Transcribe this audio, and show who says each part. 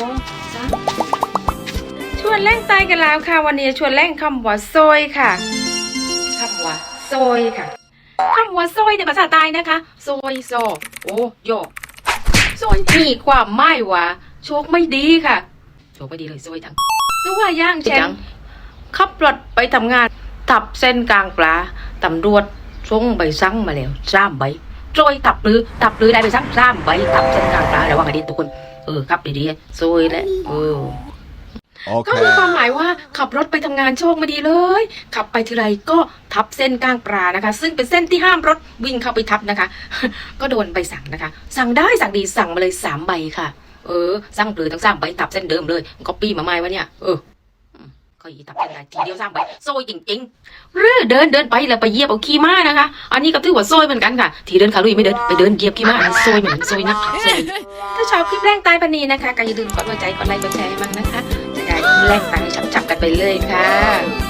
Speaker 1: สองสามชวนแร่งตายกันแล้วค่ะ วันนี้ชวนแร่งคำว่าซอยค่ะคำว่าซอยค่ะคำว่าซอยในภาษาใต้นะคะซอยโซโอ้โยกซอยมีความหมายว่าโชคไม่ดีค่ะโชคไม่ดีเลยซอยทั้งตัวอย่างเช่นขับรถไปทำงานทับเส้นกลางปลาตำรวจส่งใบสั่งมาแล้วสามใบซอยตับหรือตับหรือได้ไปสั่งสามใบทับเส้นกลางปลาแล้วว่าไงดีทุกคน เออขับดีๆซวยแหละเออ ก็มี
Speaker 2: Okay.
Speaker 1: ความหมายว่าขับรถไปทำงานโชคไม่ดีเลย ขับไปทีไรก็ทับเส้นกลางปลานะคะ ซึ่งเป็นเส้นที่ห้ามรถวิ่งเข้าไปทับนะคะ ก็โดนใบสั่งนะคะ สั่งได้สั่งดีสั่งมาเลยสามใบค่ะ เออสั่งเปลือทั้งสามใบทับเส้นเดิมเลยก็ปี้มาไม่วะเนี่ยเออ อยตับเป็นไรทีเดียวสามใบโซยจริงๆหรือเดินเดินไปแล้วไปเหยียบเอาขี้ม้านะคะ อันนี้ก็ถือว่าโซยเหมือนกันค่ะ ทีเดินขาลุยไม่เดินไปเดินเหยียบขี้ม้าโซยเหมือนโซยนะโซยถ้าชอบคลิปแรงตายปนีนะคะก็อย่าลืมกดหัวใจกดไลค์กดแชร์ให้มันนะคะจะได้แรงตายฉับๆกันไปเลยค่ะ